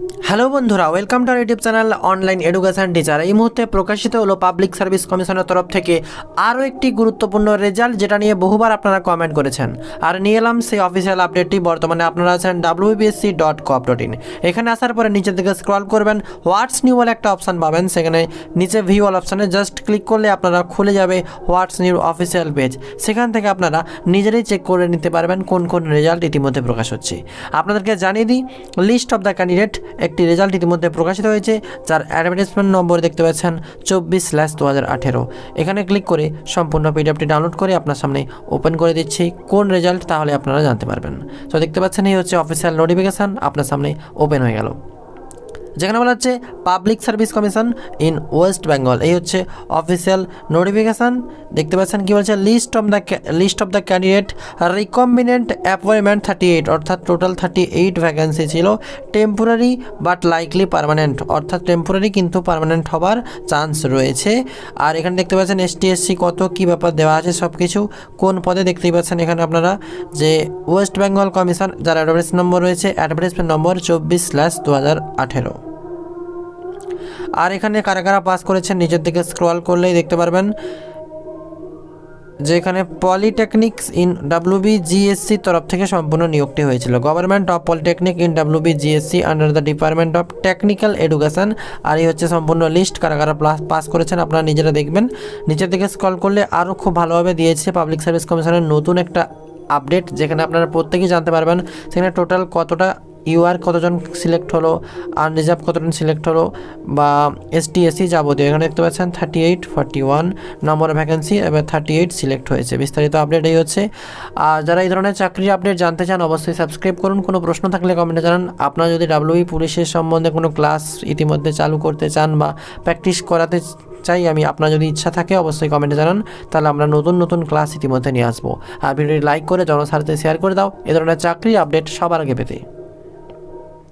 Hello বন্ধুরা welcome to YouTube channel online education teacher এই মুহূর্তে প্রকাশিত হলো পাবলিক সার্ভিস কমিশনের তরফ থেকে আরও একটি গুরুত্বপূর্ণ রেজাল্ট যেটা নিয়ে বহুবার আপনারা কমেন্ট করেছেন। আর নিয়ে এলাম সেই অফিসিয়াল আপডেটটি বর্তমানে আপনারা আছেন WBSC dot gov dot in এখানে আসার পরে নিচের দিকে স্ক্রল করবেন হোয়াটস নিউ বলে একটা অপশান পাবেন। সেখানে নিচে ভিউ অল অপশানে জাস্ট ক্লিক করলে আপনারা খুলে যাবে হোয়াটস নিউ অফিসিয়াল পেজ সেখান থেকে আপনারা নিজেরাই চেক করে নিতে পারবেন কোন কোন রেজাল্ট ইতিমধ্যে প্রকাশ হচ্ছে। আপনাদেরকে জানিয়ে দিই লিস্ট অফ দ্য ক্যান্ডিডেট একটি রেজাল্ট ইতিমধ্যে প্রকাশিত হয়েছে, যার অ্যাডভার্টাইজমেন্ট নম্বর দেখতে পাচ্ছেন চব্বিশ স্ল্যাশ দু হাজার আঠেরো। এখানে ক্লিক করে সম্পূর্ণ পিডিএফটি ডাউনলোড করে আপনার সামনে ওপেন করে দিচ্ছি। কোন রেজাল্ট তাহলে আপনারা জানতে পারবেন। তো দেখতে পাচ্ছেন, এই হচ্ছে অফিসিয়াল নোটিফিকেশান আপনার সামনে ওপেন হয়ে গেল। যেখানে বলা হচ্ছে public service commission in West Bengal এই হচ্ছে অফিসিয়াল নোটিফিকেশান দেখতে পাচ্ছেন কি বলছে? List of the list of the candidate recommended appointment thirty eight অর্থাৎ টোটাল থার্টি এইট ভ্যাকেন্সি ছিল। টেম্পোরারি বাট লাইকলি পারমানেন্ট অর্থাৎ টেম্পোরারি কিন্তু পারমানেন্ট হবার চান্স রয়েছে। আর এখানে দেখতে পাচ্ছেন এসটিএসসি কত, কী ব্যাপার দেওয়া আছে সব কিছু কোন পদে দেখতেই পাচ্ছেন এখানে আপনারা যে ওয়েস্ট বেঙ্গল কমিশন যার অ্যাডভার্টাইজ নম্বর রয়েছে অ্যাডভার্টাইজমেন্ট নম্বর চব্বিশ স্ল্যাশ দু হাজার আঠেরো। আর এখানে কারা কারা পাস করেছেন নিচের দিকে স্ক্রল করলেই দেখতে পারবেন। যে এখানে পলিটেকনিক্স ইন ডাব্লিউবি জিএসসি তরফ থেকে সম্পূর্ণ নিয়োগটি হয়েছিল। Government of polytechnic in WB GSC under the department of technical education আর এই হচ্ছে সম্পূর্ণ লিস্ট কারা কারা পাস করেছেন আপনারা নিজেরা দেখবেন। নিচের দিকে স্ক্রল করলে আরও খুব ভালোভাবে দিয়েছে পাবলিক সার্ভিস কমিশনের নতুন একটা আপডেট যেখানে আপনারা প্রত্যেকেই জানতে পারবেন, সেখানে টোটাল কতটা ইউআর কতজন সিলেক্ট হলো, আর রিজার্ভ কতজন সিলেক্ট হলো, বা এসটি এসসি যাবতীয়, এখানে দেখতে পাচ্ছেন thirty eight forty one number vacancy এবার থার্টি এইট সিলেক্ট হয়েছে। বিস্তারিত আপডেট এই হচ্ছে। আর যারা এই ধরনের চাকরির আপডেট জানতে চান, অবশ্যই সাবস্ক্রাইব করুন। কোনো প্রশ্ন থাকলে কমেন্টে জানান। আপনারা যদি ডাব্লিউই পুলিশের সম্বন্ধে কোনো ক্লাস ইতিমধ্যে চালু করতে চান বা প্র্যাকটিস করাতে চাই, আমি আপনার যদি ইচ্ছা থাকে, অবশ্যই কমেন্টে জানান। তাহলে আমরা নতুন নতুন ক্লাস ইতিমধ্যে নিয়ে আসব। আর ভিডিওটি লাইক করে জনসাধারণে শেয়ার করে দাও। এ ধরনের চাকরি আপডেট সবার আগে পেতে।